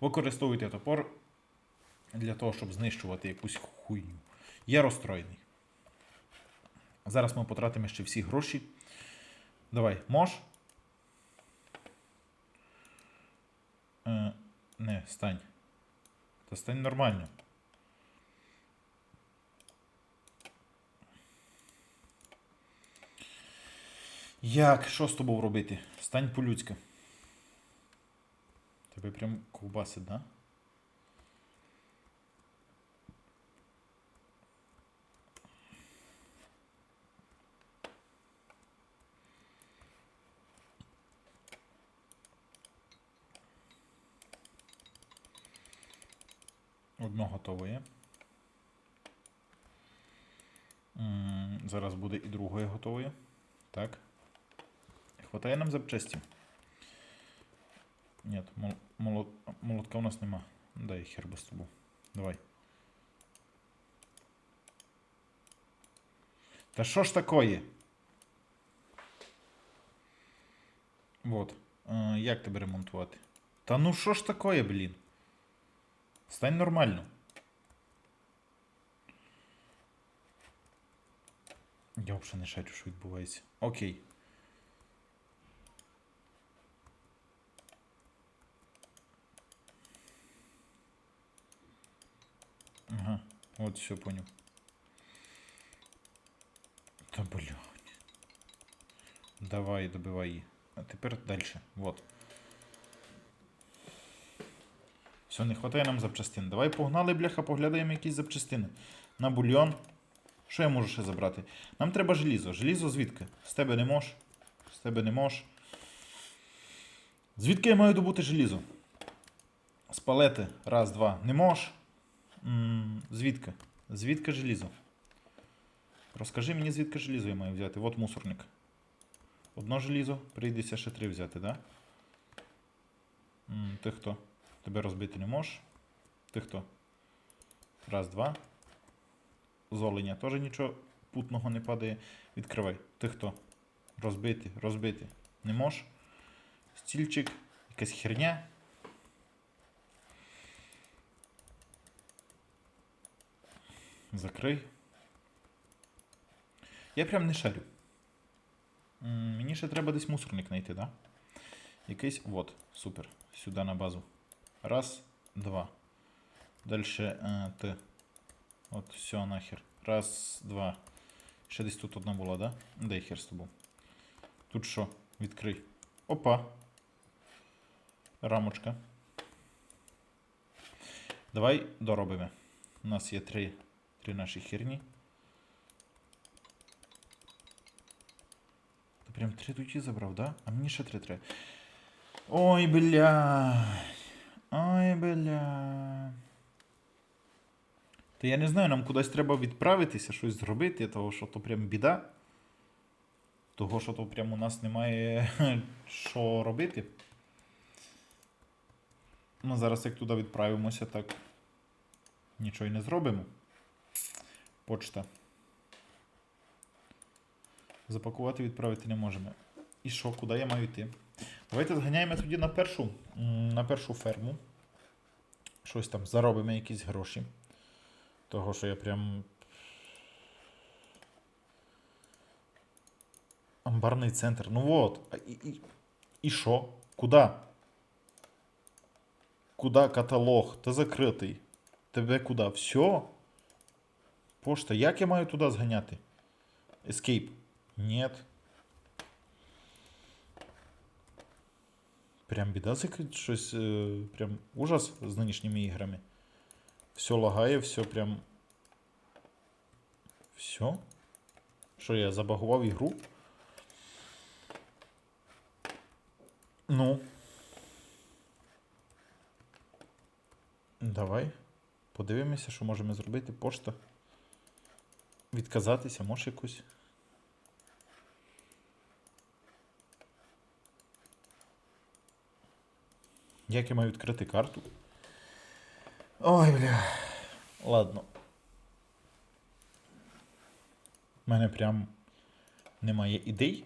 Використовуйте топор для того, щоб знищувати якусь хуйню. Я розстроєний. Зараз ми потратимо ще всі гроші. Давай, мож. Е, не, стань. Та стань нормально. Як? Що з тобою робити? Стань по-людськи. Тебе прям ковбасить, да? Одно готове. М, Зараз буде і друге готове. Так. Хватає нам запчасті? Нет, мол, молот, молотка у нас нема. Дай хер без тобою. Давай. Та що ж такое? Вот. Як тебе ремонтувати? Та ну що ж такое, блін? Стань нормально. Я взагалі не шарю, що відбувається. Окей. Ага, от все понял. Та блядь. Давай, добивай. А тепер далі. Вот. Все, не хватає нам запчастин. Давай погнали, бляха, поглядаємо якісь запчастини. На бульйон. Що я можу ще забрати? Нам треба желізо. Желізо звідки? З тебе не мож. З тебе не мож. Звідки я маю добути желізо? З палети. Раз, два. Не мож. Звідки? Звідки желізо? Розкажи мені, звідки желізо я маю взяти. От мусорник. Одно желізо, прийдеться ще три взяти, да? Ти хто? Тебе розбити не можеш. Ти хто? Раз, два. З оленя теж нічого путного не падає. Відкривай. Ти хто? Розбити, розбити. Не можеш? Стільчик, якась херня. Закрий. Я прям не шарю. Мені ще треба десь мусорник знайти, да? Якийсь. Вот, супер. Сюди на базу. Раз, два. Дальше е, Т. От, все, нахер. Раз, два. Ще десь тут одна була, да? Дай хер з тобою. Тут що? Відкрий. Опа. Рамочка. Давай доробимо. У нас є три, три наші херні. Ти прям три туті забрав, да? А мені ще три треба. Ой, бля. Ой, бля. Та я не знаю, нам кудись треба відправитися, щось зробити, того що то прям біда. Того, що то прям у нас немає що робити. Ми зараз як туди відправимося, так нічого й не зробимо. Почта. Запакувати відправити не можемо. І що, куди я маю йти? Давайте зганяємо тоді на першу, на першу ферму. Щось там заробимо якісь гроші. Того, що я прям. Амбарний центр. Ну от. І, і, і що? Куди? Куда каталог? Та закритий. Тебе куди? Все? Пошта. Як я маю туди зганяти? Escape. Нет. Прям біда щось. е, Прям ужас з нинішніми іграми. Все лагає, все прям. Все? Що я забагував ігру? Ну. Давай. Подивимося, що можемо зробити. Пошта. Відказатися, може якусь. Як я маю відкрити карту? Ой, бля. Ладно. У мене прям немає ідей.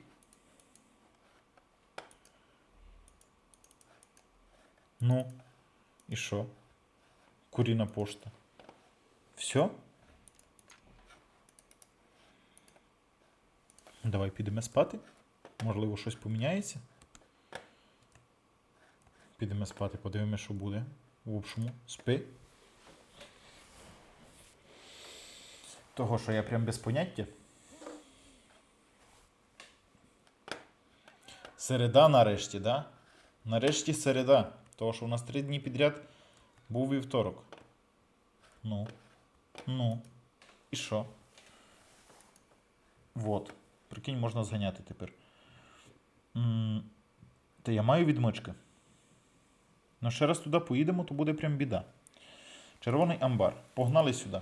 Ну. І що? Куріна пошта. Все? Давай підемо спати. Можливо, щось поміняється. Підемо спати, подивимося, що буде. В общому, спи. Того, що я прям без поняття. Середа нарешті, да? Нарешті середа. Того, що у нас три дні підряд був вівторок. Ну. Ну. І що? Вот. Прикинь, можна зганяти тепер. Та я маю відмички. Ну, ще раз туди поїдемо, то буде прям біда. Червоний амбар. Погнали сюди.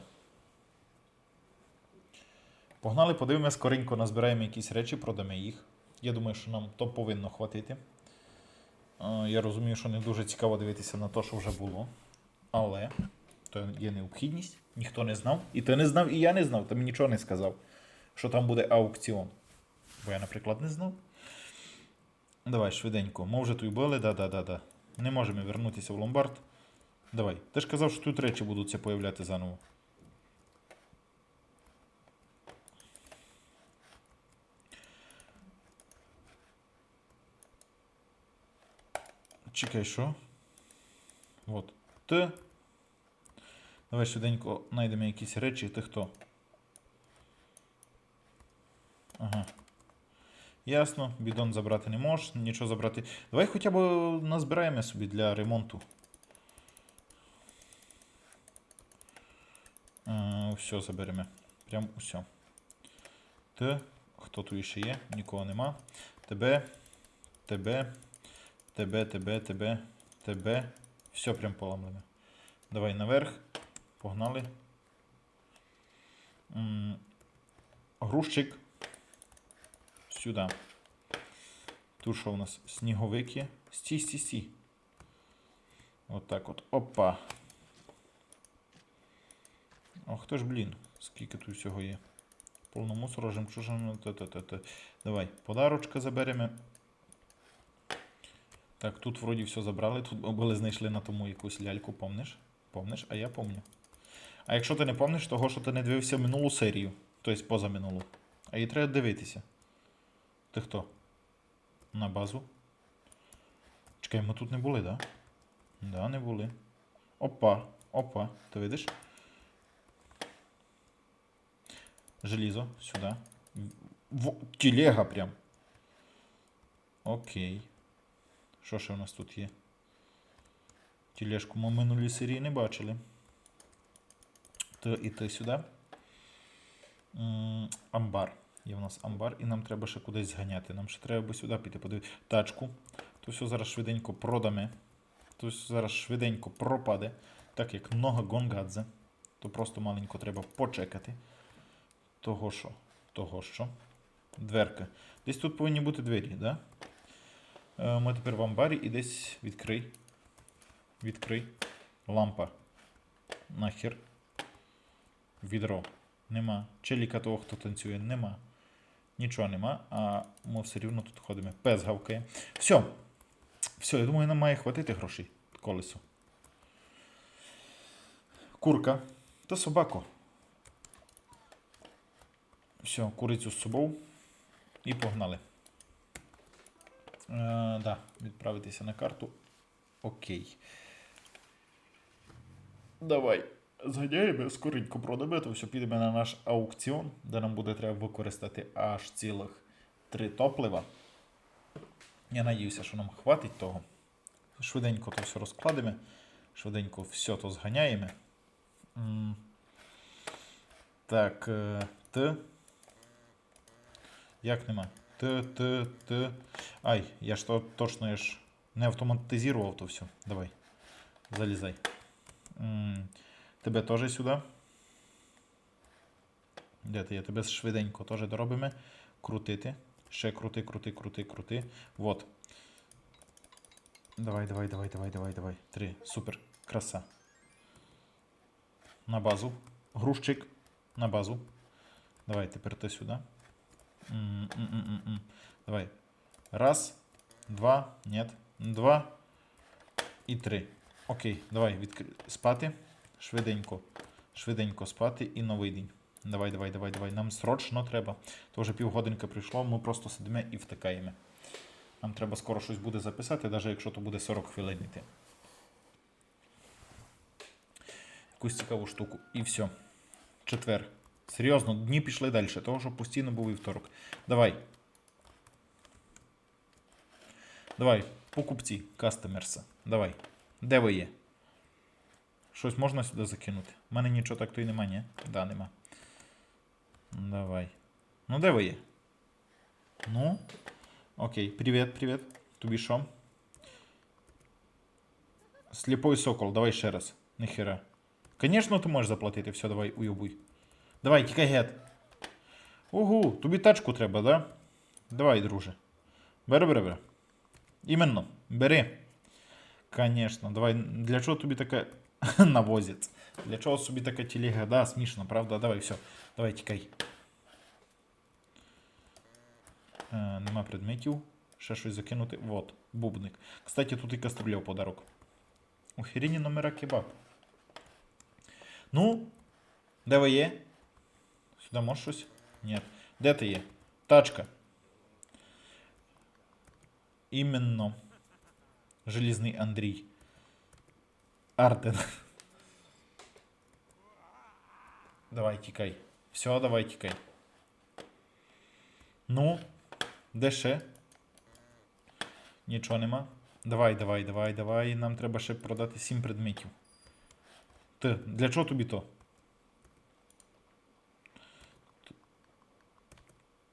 Погнали, подивимось, скоренько назбираємо якісь речі, продамо їх. Я думаю, що нам то повинно хватити. Я розумію, що не дуже цікаво дивитися на те, що вже було. Але то є необхідність, ніхто не знав. І ти не знав, і я не знав, ти мені нічого не сказав, що там буде аукціон. Бо я, наприклад, не знав. Давай, швиденько. Ми вже тут були, да-да-да-да. Не можемо вернутися в ломбард. Давай. Ти ж казав, що тут речі будуть появляти заново. Чекай, що? Вот. Т. Давай швиденько знайдемо якісь речі. Ти хто? Ага. Ясно, бідон забрати не можеш, нічого забрати. Давай хоча б назбираємо собі для ремонту. Е, все заберемо. Прям усе. Т. Хто тут ще є? Нікого нема. Тебе. Тебе. Тебе, тебе, тебе, тебе. Все прям поламлене. Давай наверх. Погнали. Грузчик. Сюди. Тут що у нас? Сніговик є. Стій, стій, стій. От так от. Опа. Ох ти ж, блін, скільки тут всього є. Повно мусору, жемчужина. Та-та-та-та. Давай, подарочка заберемо. Так, тут вроді все забрали. Тут були знайшли на тому якусь ляльку, помниш? Помниш? А я помню. А якщо ти не помниш, того, що ти не дивився минулу серію, тобто позаминулу. А її треба дивитися. Ти хто? На базу? Чекай, ми тут не були, да? Да, не були. Опа, опа, ти видиш? Желізо, сюди. В... Телега прям. Окей. Що ще у нас тут є? Тележку ми в минулій серії не бачили. То і ти сюди. М, Амбар. Є в нас амбар, і нам треба ще кудись зганяти. Нам ще треба сюди піти, подивитися. Тачку. То все зараз швиденько продаме. То все зараз швиденько пропаде. Так як много гонгадзе. То просто маленько треба почекати. Того що? Того що? Дверка. Десь тут повинні бути двері? Да? Е, Ми тепер в амбарі і десь відкрий. Відкрий. Лампа. Нахер. Відро. Нема. Челіка того, хто танцює, нема. Нічого нема, а ми все рівно тут ходимо. Пес гавкає. Все. Все, я думаю, нам має хватити грошей. Колесо. Курка. Та собаку. Все, курицю з собою. І погнали. Е, да, відправитися на карту. Окей. Давай. Зганяємо, скоренько продамо, то все підемо на наш аукціон, де нам буде треба використати аж цілих три топлива. Я надіюся, що нам хватить того. Швиденько то все розкладемо. Швиденько все то зганяємо. Так, е, Т. Як нема? Т, Т, Т. Ай, я ж то точно ж не автоматизував то все. Давай. Залізай. М, Тебе теж сюди. Де ти є? Тебе швиденько теж доробимо. Крутити. Ще крути, крути, крути, крути. Вот. Давай, давай, давай, давай, давай, давай. Три. Супер. Краса. На базу. Грузчик. На базу. Давай, тепер ти сюди. М-м-м-м-м. Давай. Раз, два, нет, два и три. Окей, давай відкр... спати. Швиденько. Швиденько спати і новий день. Давай, давай, давай, давай. Нам срочно треба. То вже півгодинки прийшло, ми просто сидимо і втикаємо. Нам треба скоро щось буде записати, навіть якщо то буде 40 хвилин йти. Якусь цікаву штуку. І все. Четвер. Серйозно, дні пішли далі, того що постійно був вівторок. Давай. Давай, покупці, кастомерса. Давай. Де ви є? Щось можна сюди закинути? У мене нічого так то й нема, ні? Да, нема. Давай. Ну, де ви є? Ну. Окей, привіт, привіт. Тобі що? Сліпой сокол, давай ще раз. Ніхера. Звісно, ти можеш заплатити. Все, давай, уйобуй. Давай, тікай гет. Угу, тобі тачку треба, да? Давай, друже. Бери, бери, бери. Іменно, бери. Конечно, давай. Для чого тобі така навозець? Для чого собі така телега? Да, смішно, правда? Давай, все. Давай, тікай. Е, нема предметів. Ще щось закинути. Вот, бубник. Кстати, тут і каструля в подарок. Охерені номера кебаб. Ну, де ви є? Сюди можеш щось? Ні. Де ти є? Тачка. Іменно. Желізний Андрій. Артен. Давай, тікай. Все, давай, тікай. Ну, де ще? Нічого нема. Давай, давай, давай, давай. Нам треба ще продати 7 предметів. Ти, для чого тобі то?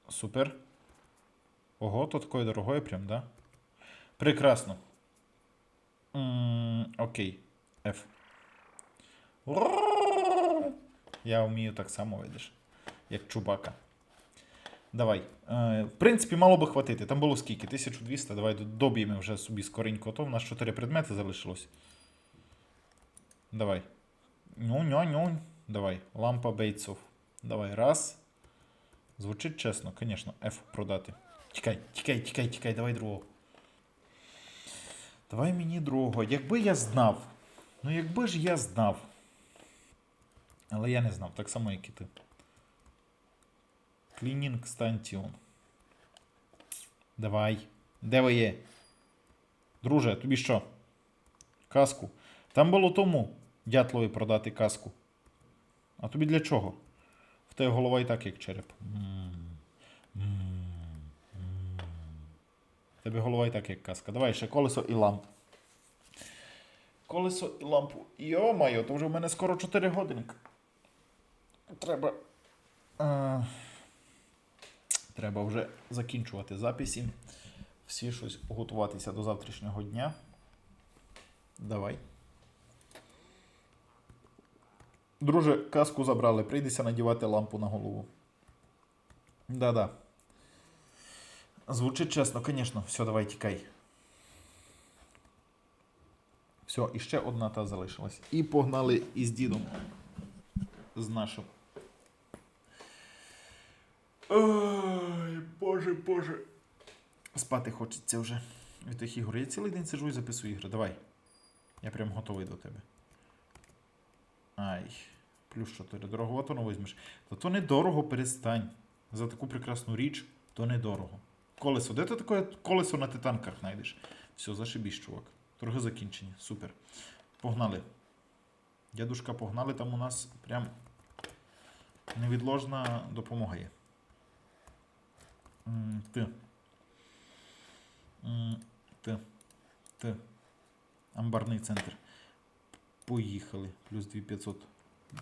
Супер. Ого, то такое дорогое прям, да? Прекрасно. М, Окей. F. Я вмію так само, видиш. Як чубака. Давай. Е, в принципі, мало би хватити. Там було скільки? 1200. Давай доб'ємо вже собі скоренько. То в нас 4 предмети залишилось. Давай. Ну, ню, ню. Давай. Лампа бейтсов. Давай. Раз. Звучить чесно, звісно. F продати. Тікай, тікай, тікай, тікай, давай другого. Давай мені другого. Якби я знав. Ну, якби ж я знав. Але я не знав, так само, як і ти. Клінінг Стантіон. Давай. Де ви є? Друже, тобі що? Каску. Там було тому дятлові продати каску. А тобі для чого? В тебе голова і так, як череп. В тебе голова і так, як каска. Давай ще колесо і лампу. Колесо і лампу. Йо-майо, то вже в мене скоро 4 годинки. Треба. Е, треба вже закінчувати записі. Всі щось готуватися до завтрашнього дня. Давай. Друже, каску забрали, прийдеться надівати лампу на голову. Да-да. Звучить чесно, звісно. Все, давай тікай. Все, і ще одна та залишилась. І погнали із дідом. З нашим. Ой, боже, боже. Спати хочеться вже від тих ігор. Я цілий день сиджу і записую ігри. Давай. Я прям готовий до тебе. Ай, плюс 4. Дороговато не візьмеш. Та то недорого, перестань. За таку прекрасну річ, то недорого. Колесо. Де ти таке колесо на титанках знайдеш? Все, зашибісь, чувак. Торги закінчені. Супер. Погнали. Дядушка, погнали, там у нас прям невідложна допомога є. Ти. Ти. Ти. Амбарний центр. Поїхали. Плюс 2500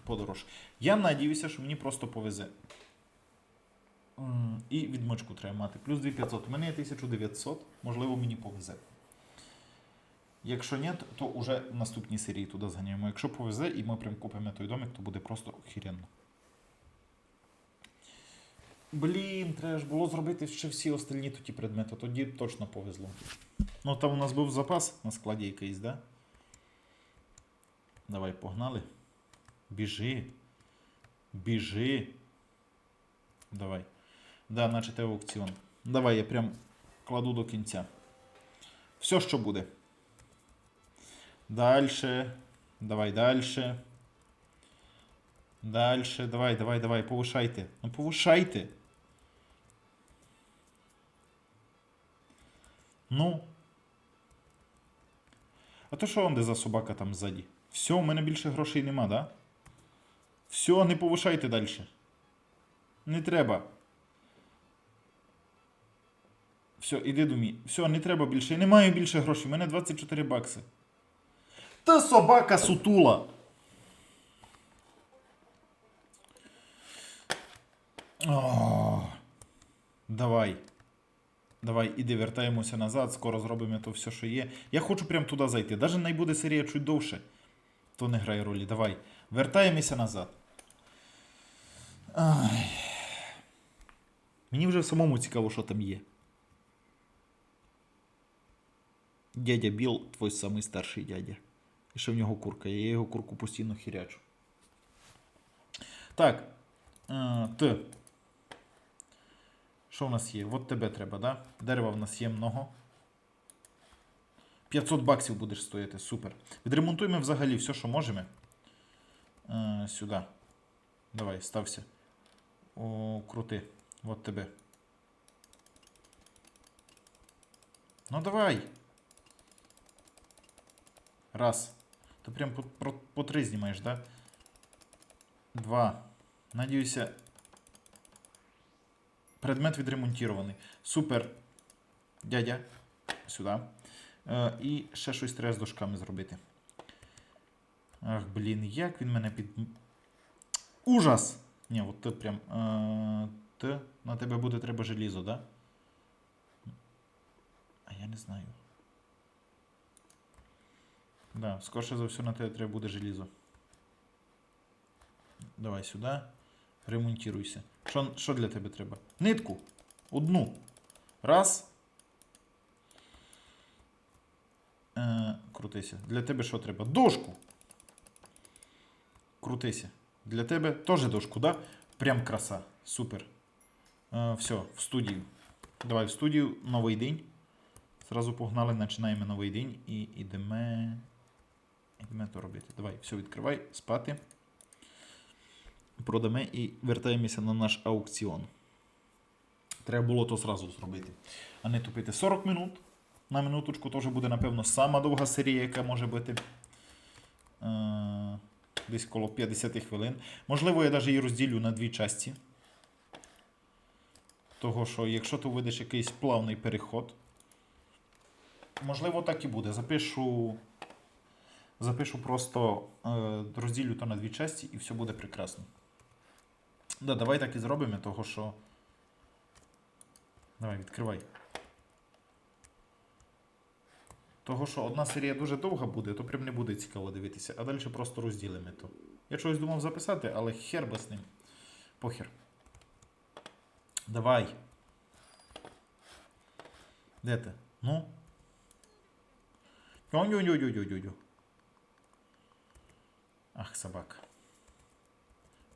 подорож. Я надіюся, що мені просто повезе. І відмочку треба мати. Плюс 2500. У мене є 1900. Можливо, мені повезе. Якщо ні, то вже в наступній серії туди зганяємо. Якщо повезе і ми прям купимо той домик, то буде просто охеренно. Блін, треба ж було зробити ще всі остальні тоді предмети, тоді точно повезло. Ну там у нас був запас на складі якийсь, да? Давай, погнали. Біжи. Біжи. Давай. Да, наче аукціон. Давай, я прям кладу до кінця. Все, що буде. Дальше. Давай дальше. Дальше. Давай, давай, давай, повишайте. Ну повишайте. Ну. А то що он де за собака там ззаді? Все, у мене більше грошей нема, да? Все, не повишайте далі. Не треба. Все, іди до мій. Все, не треба більше. Я не маю більше грошей. У мене 24 бакси. Та собака сутула. О, давай. Давай, іди, вертаємося назад, скоро зробимо то все, що є. Я хочу прямо туди зайти. Навіть най буде серія чуть довше, то не грає ролі. Давай. Вертаємося назад. Ай. Мені вже самому цікаво, що там є. Дядя Біл, твой самий старший дядя. І ще в нього курка. Я його курку постійно хірячу. Так. Е, Т. Що в нас є? От тебе треба, да? Дерева в нас є много. 500 баксів будеш стояти, супер. Відремонтуємо взагалі все, що можемо. Е, сюди. Давай, стався. О, крути. От тебе. Ну давай. Раз. Ти прям по, по, по три знімаєш, да? Два. Надіюся. Предмет відремонтірований. Супер. Дядя. Сюди. Е, і ще щось треба з дошками зробити. Ах, блін, як він мене під. Ужас! Ні, от ти прям. Е, ти, на тебе буде треба желізо, да? А я не знаю. Да, скорше за все на тебе треба буде желізо. Давай сюди. Ремонтируйся. Що, що для тебе треба? Нитку. Одну. Раз. Е, крутися. Для тебе що треба? Дошку. Крутися. Для тебе теж дошку, да? Прям краса. Супер. Е, все, в студію. Давай в студію. Новий день. Зразу погнали, починаємо новий день і йдемо. То робити. Давай, все, відкривай, спати. Продамо і вертаємося на наш аукціон. Треба було то зразу зробити. А не тупити 40 минут. На минуточку теж буде, напевно, сама довга серія, яка може бути. Е, десь коло 50 хвилин. Можливо, я навіть її розділю на дві часті. Того, що якщо ти видиш якийсь плавний переход, можливо, так і буде. Запишу. Запишу просто е, розділю то на дві часті і все буде прекрасно. Да, давай так і зробимо, того що. Давай, відкривай. Того, що одна серія дуже довга буде, то прям не буде цікаво дивитися, а далі просто розділимо то. Я чогось думав записати, але хер би з ним. Похер. Давай. Де ти? Ну? Тю-тю-тю-тю-тю-тю. Ах, собака.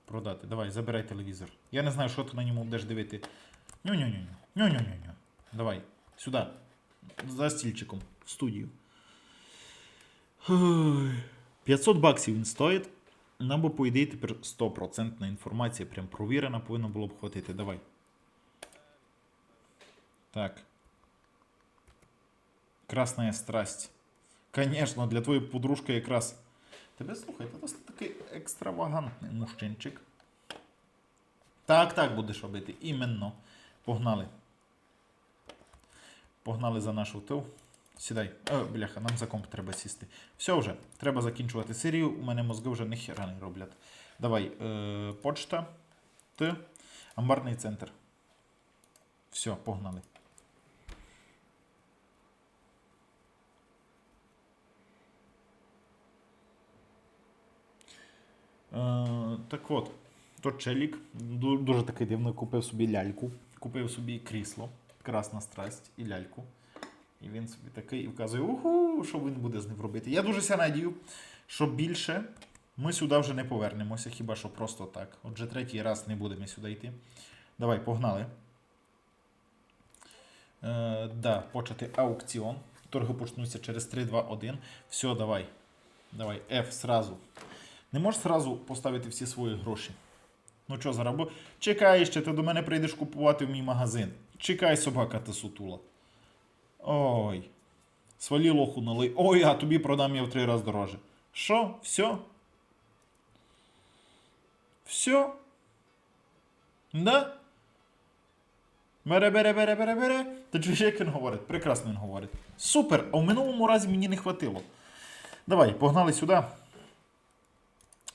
Продати. Давай, забирай телевізор. Я не знаю, що ти на ньому будеш дивити. Ню-ню-ню-ню. Ню-ню-ню-ню. Давай. Сюди. За стільчиком. В студію. Ой. 500 баксів він стоїть. Нам би, по ідеї, тепер 100% інформація, прям провірена, повинно було б хватити. Давай. Так. Красная страсть. Конечно, для твоєї подружки якраз. Тебе слухай, ти досить такий екстравагантний мужчинчик. Так, так будеш робити. Іменно. Погнали. Погнали за нашу тил. Сідай. О, бляха, нам за комп треба сісти. Все вже. Треба закінчувати серію. У мене мозги вже ніхера не роблять. Давай. Е, почта. Т. Амбарний центр. Все, погнали. Так от, то челік дуже такий дивно купив собі ляльку, купив собі крісло, красна страсть і ляльку. І він собі такий і вказує, уху, що він буде з ним робити. Я дуже надію, що більше ми сюди вже не повернемося, хіба що просто так. Отже, третій раз не будемо сюди йти. Давай, погнали. Е, да, почати аукціон. Торги почнуться через 3, 2, 1. Все, давай. Давай, F сразу. Не можеш сразу поставити всі свої гроші. Ну що, бо чекай ще, ти до мене прийдеш купувати в мій магазин. Чекай, собака ти сутула. Ой. Свалі лоху налий. Ой, а тобі продам я в три рази дороже. Що? Все? Все? Да? Бере, бере, бере, бере, бере. Та чуєш, як він говорить? Прекрасно він говорить. Супер! А в минулому разі мені не хватило. Давай, погнали сюди.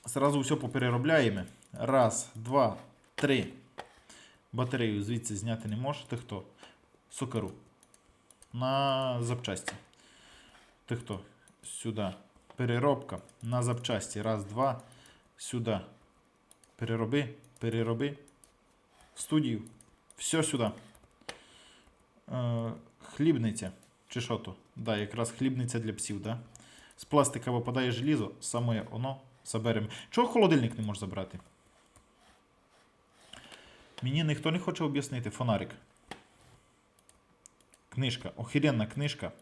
Зразу все попереробляємо. Раз, два, три. Батарею звідси зняти не можеш. Ти хто? Сукару. На запчасті. Ти хто? Сюди. Переробка на запчасті. Раз, два. Сюди. Перероби, перероби. В студію. Все сюди. Е, хлібниця. Чи що то? Да, якраз хлібниця для псів, да? З пластика випадає желізо, саме воно заберемо. Чого холодильник не можеш забрати? Мені ніхто не хоче об'яснити. Фонарик. Книжка. Охеренна книжка.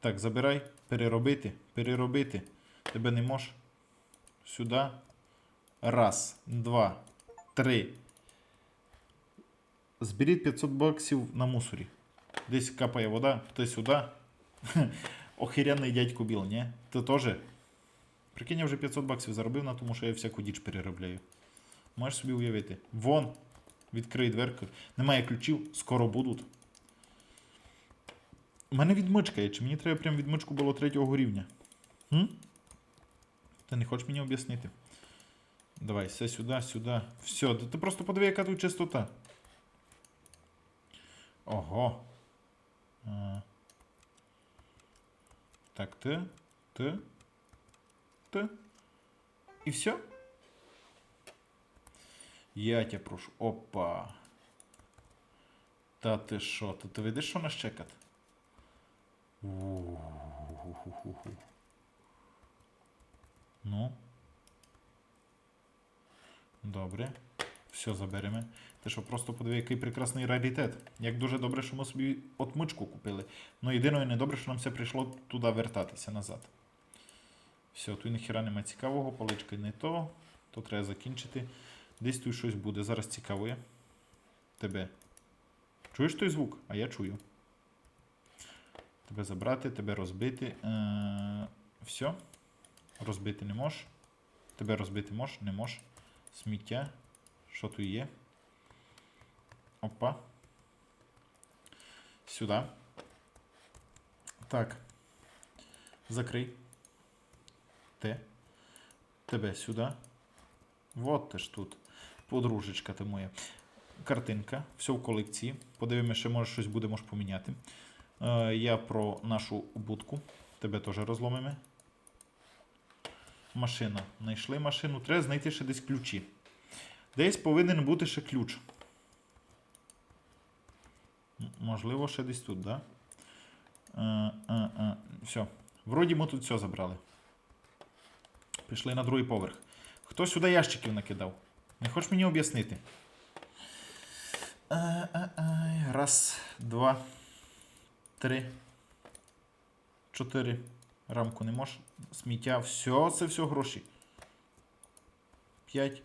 Так, забирай. Переробити. Переробити. Тебе не можеш. Сюди. Раз, два, три. Зберіть 500 баксів на мусорі. Десь капає вода, ти сюди. Охеренний дядько Біл, ні? Ти теж? Прикинь, я вже 500 баксів заробив на тому, що я всяку діч переробляю. Можеш собі уявити. Вон, відкрий дверку. Немає ключів, скоро будуть. У мене відмичка є, чи мені треба прям відмичку було третього рівня? Хм? Ти не хочеш мені об'яснити? Давай, все сюди, сюди. Все, ти просто подиви, яка тут чистота. Ого. А. Так, ти, ти, ти. І все? Я тебе прошу. Опа. Та ти що? Та ти видиш, що нас чекати? Ну. Добре. Все заберемо. Ти що, просто подиви, який прекрасний раритет. Як дуже добре, що ми собі отмичку купили. Ну єдине не добре, що нам все прийшло туди вертатися назад. Все, тут ніхіра нема цікавого, паличка не то. То треба закінчити. Десь тут щось буде. Зараз цікаве. Тебе. Чуєш той звук? А я чую. Тебе забрати, тебе розбити. Е, все. Розбити не можеш. Тебе розбити можеш, не можеш. Сміття. Що тут є? Опа. Сюди. Так. Закрий. Те. Тебе сюди. Вот ти ж тут. Подружечка ти моя. Картинка. Все в колекції. Подивимося, ще може щось буде, може поміняти. Е, я про нашу будку. Тебе теж розломимо. Машина. Знайшли машину. Треба знайти ще десь ключі. Десь повинен бути ще ключ. Можливо, ще десь тут, так? Да? Е, е, е. Все. Вроді ми тут все забрали. Пішли на другий поверх. Хто сюди ящиків накидав? Не хочеш мені об'яснити? Раз, два, три, чотири. Рамку не можеш. Сміття. Все, це все гроші. П'ять.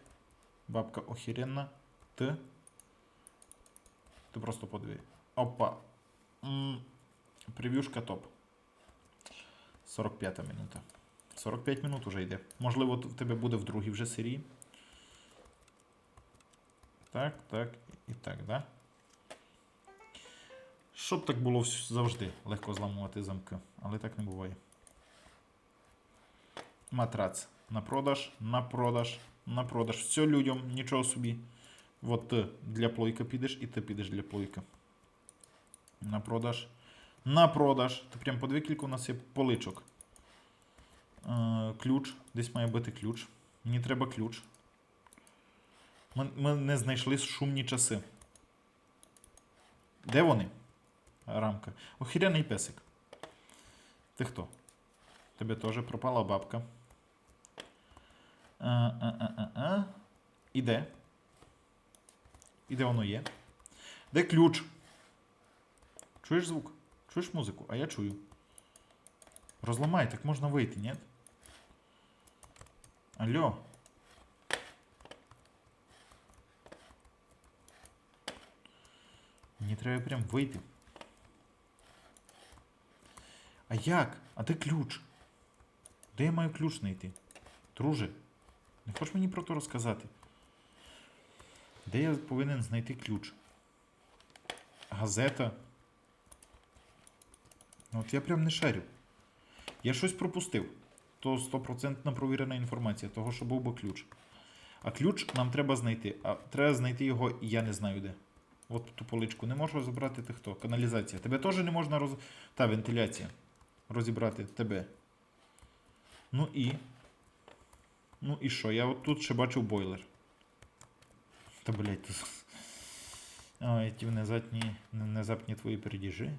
Бабка охеренна. Ти. Ти просто подиви. Опа. М, Прев'юшка топ. 45 минута. 45 минут уже йде. Можливо, в тебе буде в другій вже серії. Так, так і так, да? Щоб так було завжди легко зламувати замки, але так не буває. Матрац. На продаж, на продаж, на продаж. Все людям, нічого собі. От ти для плойка підеш і ти підеш для плойка. На продаж. На продаж. Ти прям по дві кілька у нас є поличок. Е, ключ. Десь має бути ключ. Мені треба ключ. Ми, ми не знайшли шумні часи. Де вони? Рамка. Охіряний песик. Ти хто? Тебе теж пропала бабка. А, а, а, а, а. І де? І де воно є? Де ключ? Чуєш звук? Чуєш музику? А я чую. Розламай, так можна вийти, ні? Алло. Мені треба прям вийти. А як? А де ключ? Де я маю ключ знайти? Друже, не хочеш мені про то розказати? Де я повинен знайти ключ? Газета. Ну, От я прям не шарю. Я щось пропустив. То стопроцентна провірена інформація, того, що був би ключ. А ключ нам треба знайти. А треба знайти його, і я не знаю де. От ту поличку не можу розібрати ти хто. Каналізація. Тебе теж не можна роз... Та вентиляція. Розібрати тебе. Ну і. Ну і що? Я от тут ще бачив бойлер. Та блять, тут. Ой, ті внезапні, внезапні твої передіжі.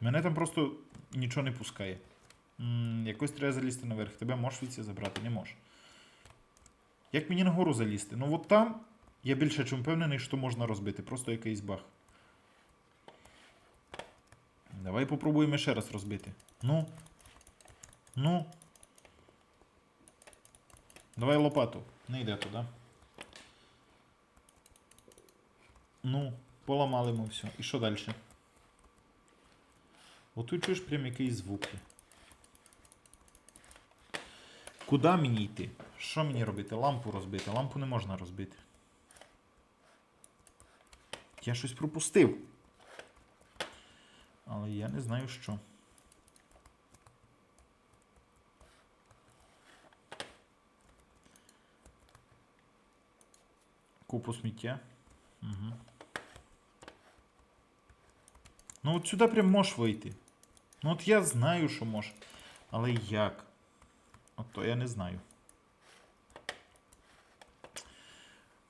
Мене там просто нічого не пускає. Якось треба залізти наверх. Тебе можеш відси забрати? Не можеш. Як мені нагору залізти? Ну от там я більше чим впевнений, що можна розбити. Просто якийсь баг. Давай попробуємо ще раз розбити. Ну. Ну. Давай лопату. Не йде туди. Ну, поламали ми все. І що далі? Отут чуєш прям якийсь звук. Куди мені йти? Що мені робити? Лампу розбити. Лампу не можна розбити. Я щось пропустив. Але я не знаю що. Купу сміття. Угу. Ну от сюди прям можеш вийти. Ну от я знаю, що можеш. Але як? От то я не знаю.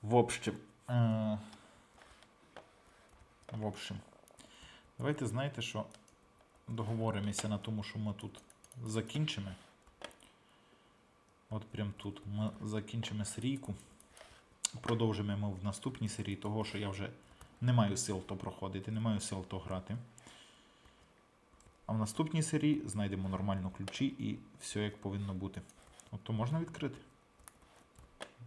В общем. Е- в общем. Давайте знаєте, що договоримося на тому, що ми тут закінчимо. От прям тут ми закінчимо серійку. Продовжимо ми в наступній серії, того що я вже не маю сил то проходити, не маю сил то грати. А в наступній серії знайдемо нормально ключі і все як повинно бути. От то можна відкрити.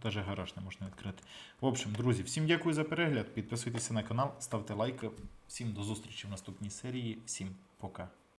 Даже гараж не можна відкрити. В общем, друзі, всім дякую за перегляд. Підписуйтеся на канал, ставте лайки. Всім до зустрічі в наступній серії. Всім пока.